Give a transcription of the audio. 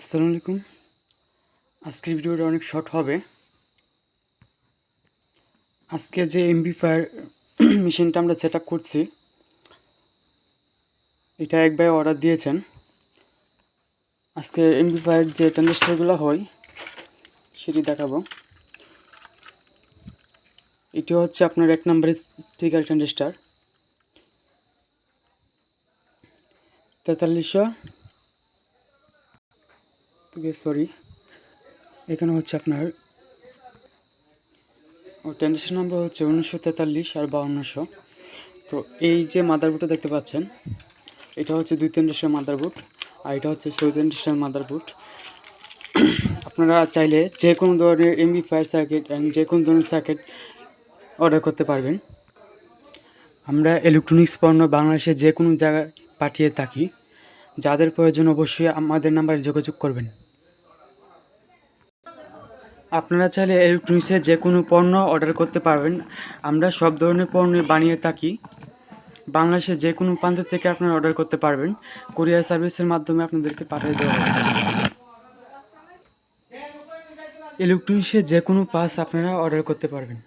আসসালামু আলাইকুম। আজকের ভিডিওটা অনেক শর্ট হবে। আজকে যে এমবি ফায়ার মেশিনটা আমরা সেট করছি, এটা এক অর্ডার দিয়েছেন। আজকে এমবি ফায়ার যে ট্রানজিস্টারগুলো হয়, সেটি দেখাবো। এটি হচ্ছে আপনার এক নম্বরের স্পিকার ট্রানজিস্টার তেতাল্লিশশো সরি এখানে হচ্ছে আপনার ও ট্রানজিশন নাম্বার হচ্ছে উনিশশো তেতাল্লিশ আর বাউন্নশো। তো এই যে মাদারবোর্ডটা দেখতে পাচ্ছেন, এটা হচ্ছে দুই ট্রানজিস্টার মাদারবোর্ড আর এটা হচ্ছে ছয় ট্রানজিস্টার মাদারবোর্ড আপনারা চাইলে যে কোনো ধরনের এমবি ফায়ার সার্কিট অ্যান্ড যে কোনো ধরনের সার্কিট অর্ডার করতে পারবেন। আমরা ইলেকট্রনিক্স পণ্য বাংলাদেশে যে কোনো জায়গায় পাঠিয়ে থাকি। যাদের প্রয়োজন অবশ্যই আমাদের নাম্বারে যোগাযোগ করবেন। আপনারা চাইলে ইলেকট্রনিক্সে যে কোনো পণ্য অর্ডার করতে পারবেন। আমরা সব ধরনের পণ্য বানিয়ে থাকি। বাংলাদেশে যে কোনো প্রান্ত থেকে আপনারা অর্ডার করতে পারবেন। কুরিয়ার সার্ভিসের মাধ্যমে আপনাদেরকে পাঠিয়ে দেওয়া হবে। ইলেকট্রনিক্সের যে কোনো পাস আপনারা অর্ডার করতে পারবেন।